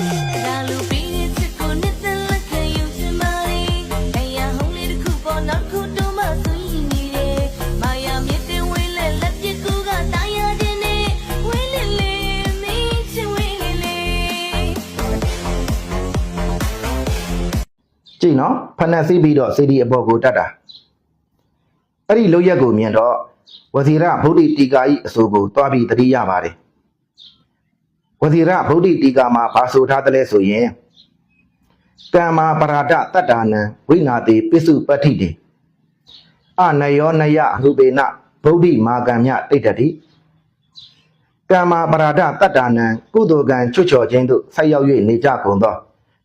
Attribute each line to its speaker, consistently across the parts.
Speaker 1: ဒါလူပြီးတဲ့ချစ်ကိုနှစ်သက်လက်ခံယူချင်ပါလေအရာဟုံးလေးတစ်ခုပေါ်နောက်တစ်ခုတော့မှဆွေးနေတယ်မာယာမြစ်တင်ဝေးလဲလက်ပြကူကတာယာခြင်းနဲ့ဝေးလေလေမင်းချစ်ဝေးလေလေ
Speaker 2: ကြည့်နော်ဖဏတ်စီးပြီးတော့စီဒီအပေါ်ကိုတတ်တာအဲ့ဒီလောက်ရက်ကိုမြင်တော့ဝဇီရဗုဒ္ဓတီကာဤအဆိုကိုတွားပြီးတတိရပါတယ် ဝဇီရဗုဒ္ဓတီကာမှာဘာဆိုထားတယ်လဲဆိုရင်ကမ္မာပရာဒတတ္တာနံဝိနာတိပစ္စုပတ္ထိတေအနယောနယရူပေနဗုဒ္ဓမာကံမြတိတ်တတိကမ္မာပရာဒတတ္တာနံကုသိုလ်ကံချွတ်ချော်ခြင်းတို့ဆက်ရောက်၍နေကြကုန်သော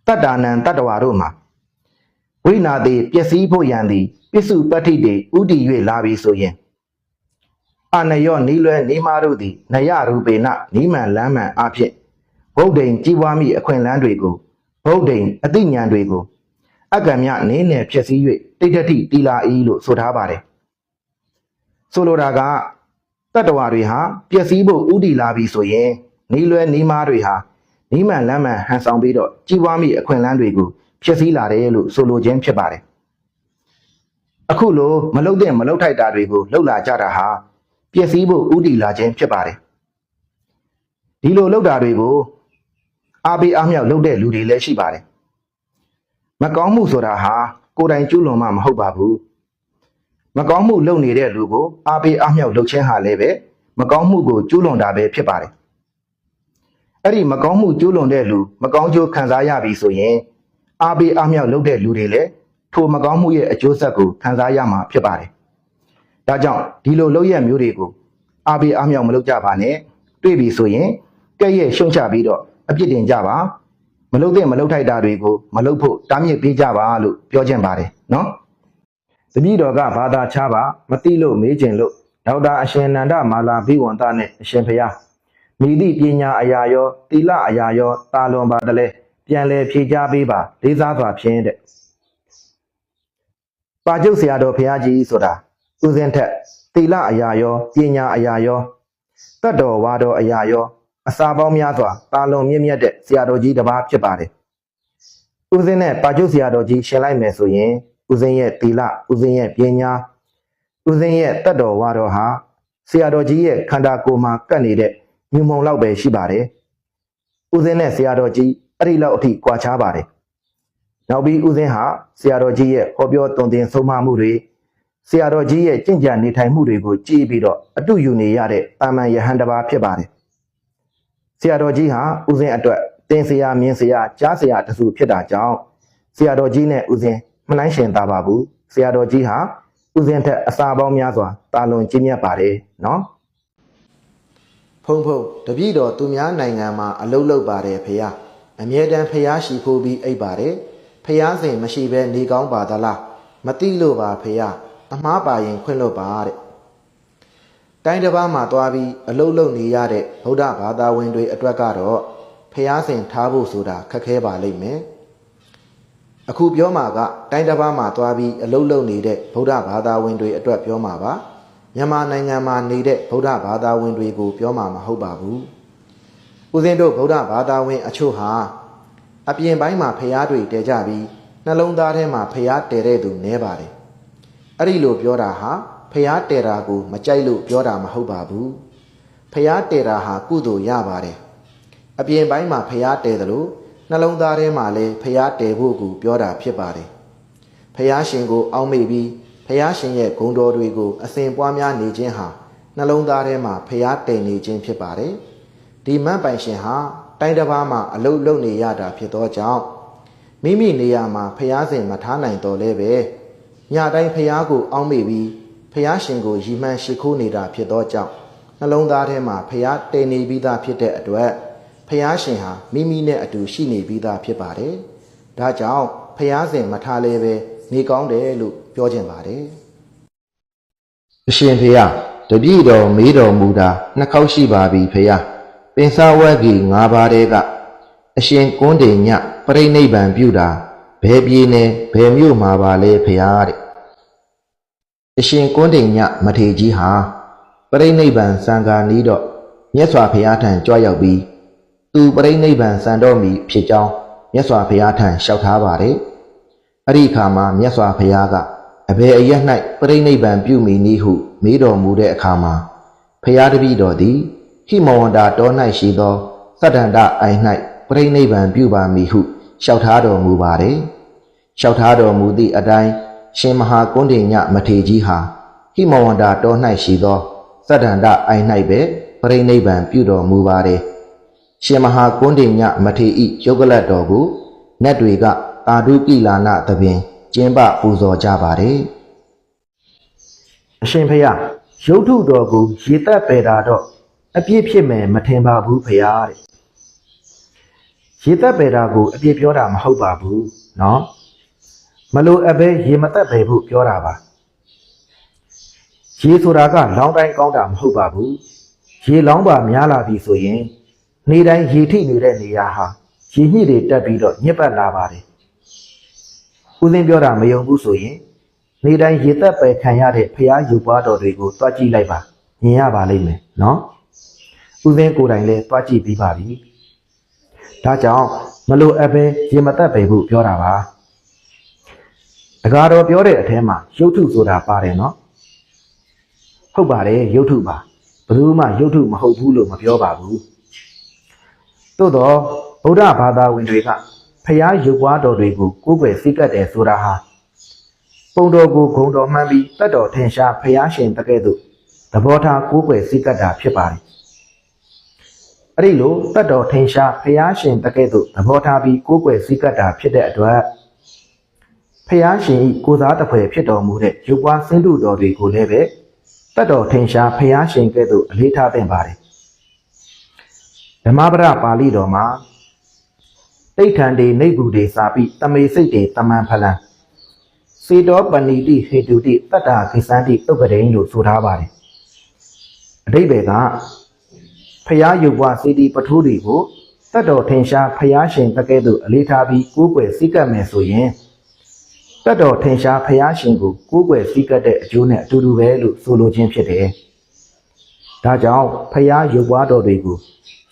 Speaker 2: တတ္တာနံတတ္တဝါတို့မှာဝိနာတိပျက်စီးဖို့ရန်သည်ပစ္စုပတ္ထိတေဥတည်၍လာပြီဆိုရင် အနယောနီလွဲနေမာတို့သည်နယရူပေနနိမန်လမ်းမှန်အဖြစ်ဗုဒ္ဓိန်ကြီးပွားမိအခွင့်လန်းတွေကိုဗုဒ္ဓိန်အတိညာဏ်တွေကို အကံမြနင်းနယ်ဖြစ်စည်း၍တိဋ္ဌတိတီလာဤလို့ဆိုထားပါတယ်ဆိုလိုတာကတတ္တဝါတွေဟာပျက်စီးဖို့ဥတည်လာပြီဆိုရင်နီလွဲနီမာတွေဟာနိမန်လမ်းမှန်ဟန်ဆောင်ပြီးတော့ကြီးပွားမိအခွင့်လန်းတွေကိုဖြစ်စည်းလာတယ်လို့ဆိုလိုခြင်းဖြစ်ပါတယ်အခုလိုမလုတ်တဲ့မလုတ်ထိုက်တာတွေကိုလှုပ်လာကြတာဟာ ပျက်စီးဖို့ဥတည်လာခြင်းဖြစ်ပါတယ်ဒီလိုလှုပ်တာတွေကိုအားပေးအားမြောက်လှုပ်တဲ့လူတွေလည်းရှိပါတယ်မကောင်းမှုဆိုတာဟာကိုယ်တိုင်ကျူးလွန်မှမဟုတ်ပါဘူးမကောင်းမှုလုပ်နေတဲ့လူကိုအားပေးအားမြောက်လုပ်ခြင်းဟာလည်းပဲမကောင်းမှုကိုကျူးလွန်တာပဲဖြစ်ပါတယ်အဲ့ဒီမကောင်းမှုကျူးလွန်တဲ့လူမကောင်းကျိုးခံစားရပြီဆိုရင်အားပေးအားမြောက်လုပ်တဲ့လူတွေလည်းထိုမကောင်းမှုရဲ့အကျိုးဆက်ကိုခံစားရမှာဖြစ်ပါတယ် ဒါကြောင့်ဒီလိုလုပ်ရက်မျိုးတွေကိုအားပေးအားမြောက်မလုပ်ကြပါနဲ့တွေ့ပြီဆိုရင်ကဲ့ရဲ့ရှုံချပြီးတော့အပြစ်တင်ကြပါမလုပ်တဲ့မလုပ်ထိုက်တာတွေကိုမလုပ်ဖို့တားမြစ်ပေးကြပါလို့ပြောချင်ပါတယ်နော်တပည့်တော်ကဘာသာခြားပါမတိလို့မေးကျင်လို့ဒေါက်တာအရှင်နန္ဒမာလာဘိဝန္တနဲ့အရှင်ဖျားမိသည့်ပညာအရာရောတိလအရာရောတာလွန်ပါတလဲပြန်လဲဖြေကြပေးပါလေးစားစွာဖြင့်တဲ့ပါကျုပ်ဆရာတော်ဘုရားကြီးဆိုတာ ဥစဉ်ထက်တိလအရာရောပညာအရာရောတတ်တော်ဝါတော်အရာရောအစာပေါင်းများစွာတာလွန်မြင့်မြတ်တဲ့ဆရာတော်ကြီးတစ်ပါးဖြစ်ပါတယ်ဥစဉ်နဲ့ပါကျုပ်ဆရာတော်ကြီးရှင်းလိုက်မယ်ဆိုရင်ဥစဉ်ရဲ့တိလဥစဉ်ရဲ့ပညာဥစဉ်ရဲ့တတ်တော်ဝါတော်ဟာဆရာတော်ကြီးရဲ့ခန္ဓာကိုယ်မှာကပ်နေတဲ့ညူမုံလောက်ပဲရှိပါတယ်ဥစဉ်နဲ့ဆရာတော်ကြီးအဲ့ဒီလောက်အထိကွာခြားပါတယ်နောက်ပြီးဥစဉ်ဟာဆရာတော်ကြီးရဲ့ဟောပြောတုံသင်ဆုံးမမှုတွေ ဆရာတော်ကြီးရဲ့ကြင်ကြံနေထိုင်မှုတွေကိုကြည့်ပြီးတော့အတူယူနေရတဲ့တာမန်ယဟန်တစ်ပါးဖြစ်ပါတယ်ဆရာတော်ကြီးဟာဥစဉ်အတွက်တင်ဆရာမြင်ဆရာကြားဆရာတစုဖြစ်တာကြောင့်ဆရာတော်ကြီးနဲ့ဥစဉ်မနှိုင်းရှင်သာပါဘူးဆရာတော်ကြီးဟာဥစဉ်ထက်အစာပေါင်းများစွာတာလွန်ကြီးမြတ်ပါတယ်နော်ဖုံဖုံတပည့်တော်သူများနိုင်ငံမှာအလုတ်လုတ်ပါတယ်ဖះအမြဲတမ်းဖះရှိဖို့ပြီးအိပ်ပါတယ်ဖះစဉ်မရှိဘဲနေကောင်းပါသလားမသိလို့ပါဖះ အမားပါရင်ခွင့်လွတ်ပါတဲ့တိုင်းတစ်ပါးမှာသွားပြီးအလုတ်လုတ်နေရတဲ့ဗုဒ္ဓဘာသာဝင်တွေအတွက်ကတော့ဖះစဉ်ထားဖို့ဆိုတာခက်ခဲပါလိမ့်မယ်အခုပြောမှာကတိုင်းတစ်ပါးမှာသွားပြီးအလုတ်လုတ်နေတဲ့ဗုဒ္ဓဘာသာဝင်တွေအတွက်ပြောမှာပါမြန်မာနိုင်ငံမှာနေတဲ့ဗုဒ္ဓဘာသာဝင်တွေကိုပြောမှာမဟုတ်ပါဘူးဦးဇင်းတို့ဗုဒ္ဓဘာသာဝင်အချို့ဟာအပြင်ပိုင်းမှာဖျားတွေတည်ကြပြီးနှလုံးသားထဲမှာဖျားတည်တဲ့သူနည်းပါတယ် အဲ့ဒီလိုပြောတာဟာဖျားတည်တာကိုမကြိုက်လို့ပြောတာမဟုတ်ပါဘူးဖျားတည်တာဟာကုသိုလ်ရပါတယ်အပြင်ပိုင်းမှာဖျားတည်တယ်လို့နှလုံးသားထဲမှာလည်းဖျားတည်ဖို့ကိုပြောတာဖြစ်ပါတယ်ဖျားရှင်ကိုအောက်မေ့ပြီးဖျားရှင်ရဲ့ဂုဏ်တော်တွေကိုအစဉ်ပွားများနေခြင်းဟာနှလုံးသားထဲမှာဖျားတည်နေခြင်းဖြစ်ပါတယ်ဒီမတ်ပိုင်ရှင်ဟာတိုင်းတစ်ပါးမှာအလုတ်လုံနေရတာဖြစ်သောကြောင့်မိမိနေရာမှာဖျားစဉ်မထားနိုင်တော့လဲပဲ ညတိုင်းဖျားကိုအောက်မေ့ပြီးဖျားရှင်ကိုရီမှန်းရှိခိုးနေတာဖြစ်သောကြောင့်နှလုံးသားထဲမှာဖျားတည်နေပြီးသားဖြစ်တဲ့အတွက်ဖျားရှင်ဟာမိမိနဲ့အတူရှိနေပြီးသားဖြစ်ပါတယ်ဒါကြောင့်ဖျားစဉ်မထားလဲပဲနေကောင်းတယ်လို့ပြောခြင်းပါတယ်အရှင်ဖေယတပည့်တော်မေးတော်မူတာနှစ်ခေါက်ရှိပါပြီဖေယပင်စဝက်ကြီး၅ပါးတည်းကအရှင်ကွန်းတေညပြိဋိဘံပြုတာ ဘယ်ပြည်နယ်ဘယ်မြို့မှာပါလဲဖေယတဲ့အရှင်ကွန်းတေညမထေကြီးဟာပြိဋိဘံစံဃာနီးတော့မြတ်စွာဘုရားထံကြွရောက်ပြီးသူပြိဋိနိဗ္ဗာန်စံတော်မူဖြစ်ကြောင်းမြတ်စွာဘုရားထံလျှောက်ထားပါတယ်အဲ့ဒီအခါမှာမြတ်စွာဘုရားကအဘယ်အရ၌ပြိဋိနိဗ္ဗာန်ပြုမိနည်းဟု မေးတော်မူတဲ့အခါမှာဘုရားတပည့်တော်သည်ဟိမဝန္တာတော၌ရှိသောသတ္တန္တအိုင်၌ပြိဋိနိဗ္ဗာန်ပြုပါမည်ဟု လျှောက်ထားတော်မူပါတယ်လျှောက်ထားတော်မူသည့်အတိုင်းရှင်မဟာကွန်းတင်ညမထေရကြီးဟာဟိမဝန္တာတော၌ရှိသောသတ္တန္တအိုင်၌ပဲပြိဋိနိဗ္ဗာန်ပြုတော်မူပါတယ်ရှင်မဟာကွန်းတင်ညမထေဤယုတ်ကလတ်တော်ကိုနတ်တွေကအာဓုကိလာနသဖြင့်ကျင်းပပူဇော်ကြပါတယ်အရှင်ဖျားရုပ်ထုတော်ကိုရေသက်ပေတာတော့အပြည့်ဖြစ်မယ်မထင်ပါဘူးဖျားတဲ့ ရေသက်ပေတာကိုအပြည့်ပြောတာမဟုတ်ပါဘူးနော်မလို့အပဲရေမသက်ပေဖို့ပြောတာပါရေဆိုတာကလောင်းတိုင်းကောင်းတာမဟုတ်ပါဘူးရေလောင်းပါများလာပြီဆိုရင်နေတိုင်းရေထိနေတဲ့နေရာဟာရေညှိတွေတက်ပြီးတော့ညစ်ပတ်လာပါတယ်။ဦးသိန်းပြောတာမယုံဘူးဆိုရင်နေတိုင်းရေသက်ပယ်ခံရတဲ့ဖျားယူပွားတော်တွေကိုတွားကြည့်လိုက်ပါမြင်ရပါလိမ့်မယ်နော်။ဦးသိန်းကိုယ်တိုင်လည်းတွားကြည့်ပြီးပါပြီ။ ဒါကြောင့်မလို့အပ်ပဲရေမသက်ပယ်ဖို့ပြောတာပါ။တကားတော်ပြောတဲ့အထဲမှာရုပ်ထုဆိုတာပါတယ်နော်။ဟုတ်ပါတယ်ရုပ်ထုပါဘယ်သူမှရုပ်ထုမဟုတ်ဘူးလို့မပြောပါဘူး။သို့တော့ဗုဒ္ဓဘာသာဝင်တွေကဖျားရုပ်ပွားတော်တွေကိုကိုယ်ွယ်စိတ်ကပ်တယ်ဆိုတာဟာပုံတော်ကိုဂုံတော်မှန်းပြီးတတ်တော်ထင်ရှားဖျားရှင်တကဲ့သို့သဘောထားကိုယ်ွယ်စိတ်ကပ်တာဖြစ်ပါတယ်။ အဲ့ဒီလိုတတ်တော်ထင်ရှားဖျားရှင်တကဲ့သို့သဘောထားပြီးကိုယ်ွယ်စိတ်ကပ်တာဖြစ်တဲ့အတွက်ဖျားရှင်ဤကိုစားတစ်ဖွဲဖြစ်တော်မူတဲ့ရုပ်ပွားစင်းတုတော်တွေကိုလည်းပဲတတ်တော်ထင်ရှားဖျားရှင်ကဲ့သို့အလေးထားသင့်ပါတယ်။ဓမ္မပဒပါဠိတော်မှာတိဋ္ဌံတေနေဘူးတေစာပိတမေစိတ်တေတမန်ဖလံစေတောပဏိတိဟေတုတိတတ္တာကိသန္တိဥပဒိန်လို့ဆိုထားပါတယ်အတိဘယ်က ဖျားယုတ်ဘွားစေတီပထိုးတွေကိုတတ်တော်ထင်ရှားဖျားရှင်တကဲ့သို့အလေးထားပြီးကိုးကွယ်စိတ်ကပ်မယ်ဆိုရင်တတ်တော်ထင်ရှားဖျားရှင်ကိုကိုးကွယ်စိတ်ကပ်တဲ့အကျိုးနဲ့အတူတူပဲလို့ဆိုလိုခြင်းဖြစ်တယ်ဒါကြောင့်ဖျားရုပ်ပွားတော်တွေကို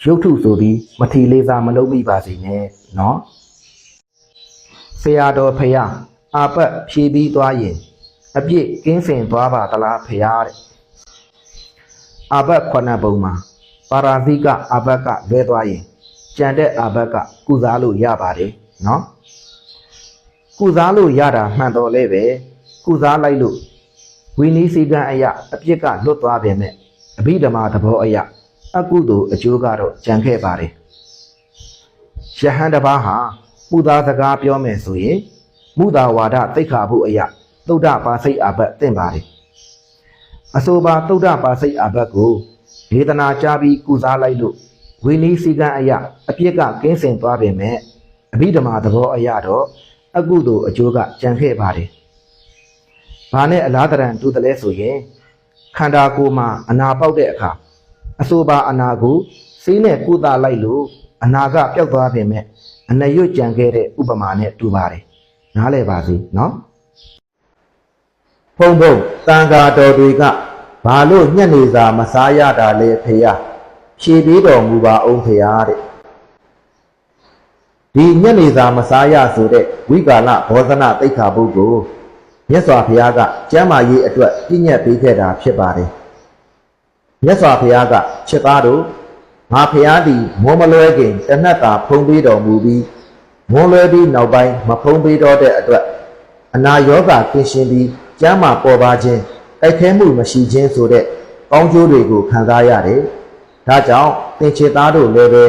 Speaker 2: ရုပ်ထုဆိုပြီးမထီလေးစားမလုပ်မိပါစေနဲ့နော်ဆရာတော်ဖျားအာပတ်ဖြည်ပြီးသွားရင်အပြစ်ကင်းစင်သွားပါသလားဖျားတဲ့အာပတ်ခုနှစ်ပုံမှာ ပါရာဇိကအာပတ်ကလွဲသွားရင်ကြံတဲ့အာပတ်ကကုစားလို့ရပါတယ်နော်ကုစားလို့ရတာမှန်တော်လဲပဲကုစားလိုက်လို့ဝိနည်းစည်းကမ်းအရာအပြစ်ကလွတ်သွားပေမဲ့အဘိဓမ္မာသဘောအရာအကုသိုလ်အကျိုးကတော့ကြံခဲ့ပါတယ်။ယဟန်တစ်ပါးဟာမူသားစကားပြောမယ်ဆိုရင်မူသားဝါဒသိက္ခာပုအရာသုဒ္ဓပါစိတ်အာဘတ်တင့်ပါတယ်။အဆိုပါသုဒ္ဓပါစိတ်အာဘတ်ကို ဒေသနာကြားပြီးကုစားလိုက်လို့ဝိနည်းစည်းကမ်းအရာအပြစ်ကကင်းစင်သွားပေမဲ့အဘိဓမ္မာသဘောအရာတော့အကုသိုလ်အကျိုးကကြံခဲ့ပါတယ်။ဘာနဲ့အလားတရံတူတယ်လဲဆိုရင်ခန္ဓာကိုယ်မှာအနာပေါက်တဲ့အခါအဆိုပါအနာကိုစေးနဲ့ကုသလိုက်လို့အနာကပျောက်သွားပြင်မဲ့အနရွတ်ကြံခဲ့တဲ့ဥပမာနဲ့တူပါတယ်နားလည်ပါစေနော်ဖုံဖုံတန်ဃာတော်တွေက ဘာလို့ညက်နေစာမစားရတာလဲဖေယဖြေပေးတော်မူပါအောင်ဖေယတဲ့ဒီညက်နေစာမစားရဆိုတဲ့ဝိကာလဘောဇနတိတ်ခါပုဂ္ဂိုလ်မြတ်စွာဘုရားကကျမ်းမာရေးအတွက်ပြည့်ညက်ပေးခဲ့တာဖြစ်ပါတယ်မြတ်စွာဘုရားကချက်သားတို့ငါဘုရားသည်မောမလွဲခင်တဏှတ်တာဖုံးပေးတော်မူပြီးမောလွဲပြီးနောက်ပိုင်းမဖုံးပေးတော့တဲ့အတွက်အနာရောဂါကင်းရှင်းပြီးကျမ်းမာပေါ်ပါခြင်း တိုက်ခဲမှုမရှိခြင်းဆိုတဲ့ကောင်းကျိုးတွေကိုခံစားရတယ်ဒါကြောင့်သင်္ချေသားတို့လည်းပဲ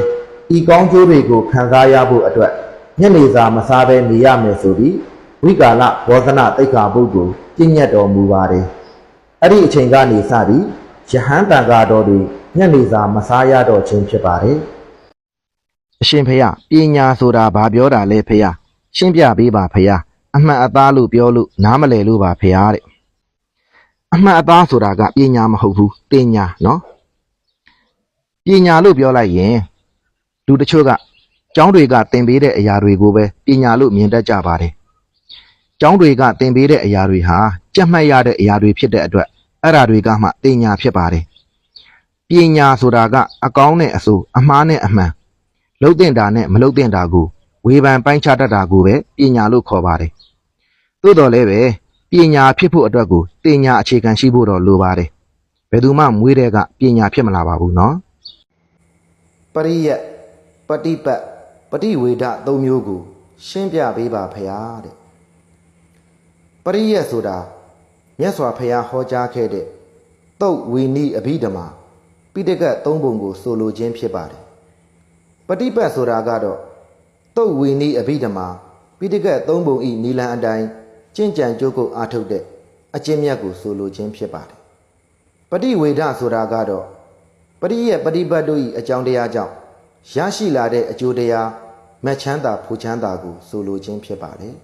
Speaker 2: ဤကောင်းကျိုးတွေကိုခံစားရဖို့အတွက်ညနေစာမစားဘဲနေရမယ်ဆိုပြီးဝိကာလဘောဇနတိတ်ခါပုဂ္ဂိုလ်ပြည့်ညတ်တော်မူပါတယ်။အဲ့ဒီအချိန်ကနေစပြီးယဟန်တန်ဃာတော်တွေညနေစာမစားရတော့ခြင်းဖြစ်ပါတယ်။အရှင်ဖေယပညာဆိုတာဘာပြောတာလဲဖေယရှင်းပြပေးပါဖေယအမှန်အသားလို့ပြောလို့နားမလည်လို့ပါဖေယတဲ့ အမှန်အသားဆိုတာကပညာမဟုတ်ဘူးတင်ညာနော်ပညာလို့ပြောလိုက်ရင်လူတချို့ကကျောင်းတွေကသင်ပေးတဲ့အရာတွေကိုပဲပညာလို့မြင်တတ်ကြပါတယ်ကျောင်းတွေကသင်ပေးတဲ့အရာတွေဟာကြက်မှတ်ရတဲ့အရာတွေဖြစ်တဲ့အတွက်အဲ့ဓာတွေကမှတင်ညာဖြစ်ပါတယ်။ပညာဆိုတာကအကောင်းနဲ့အဆိုးအမှားနဲ့အမှန်လှုပ်တင်တာနဲ့မလှုပ်တင်တာကိုဝေဖန်ပိုင်းခြားတတ်တာကိုပဲပညာလို့ခေါ်ပါတယ်သို့တော်လည်းပဲ ပညာဖြစ်ဖို့အတွက်ကိုတင်ညာအခြေခံရှိဖို့တော့လိုပါတယ်ဘယ်သူမှမွေးတဲ့ကပညာဖြစ်မလာပါဘူးနော်ပရိယတ်ပฏิပတ်ပฏิဝေဒသုံးမျိုးကိုရှင်းပြပေးပါဖရာတဲ့ပရိယတ်ဆိုတာမြတ်စွာဘုရားဟောကြားခဲ့တဲ့သုတ်ဝီနိအဘိဓမ္မာပိဋကတ်သုံးပုံကိုဆိုလိုခြင်းဖြစ်ပါတယ်ပฏิပတ်ဆိုတာကတော့သုတ်ဝီနိအဘိဓမ္မာပိဋကတ်သုံးပုံဤနီလန်အတိုင်း ကျင့်ကြံကြိုးကုပ်အားထုတ်တဲ့အကျင့်မြတ်ကိုဆိုလိုခြင်းဖြစ်ပါတယ်ပฏิဝေဒဆိုတာကတော့ပရိယတ်ပฏิပတ်တို့ဤအကြောင်းတရားကြောင့်ရရှိလာတဲ့အကျိုးတရားမက်ချမ်းသာဖူချမ်းသာကိုဆိုလိုခြင်းဖြစ်ပါတယ်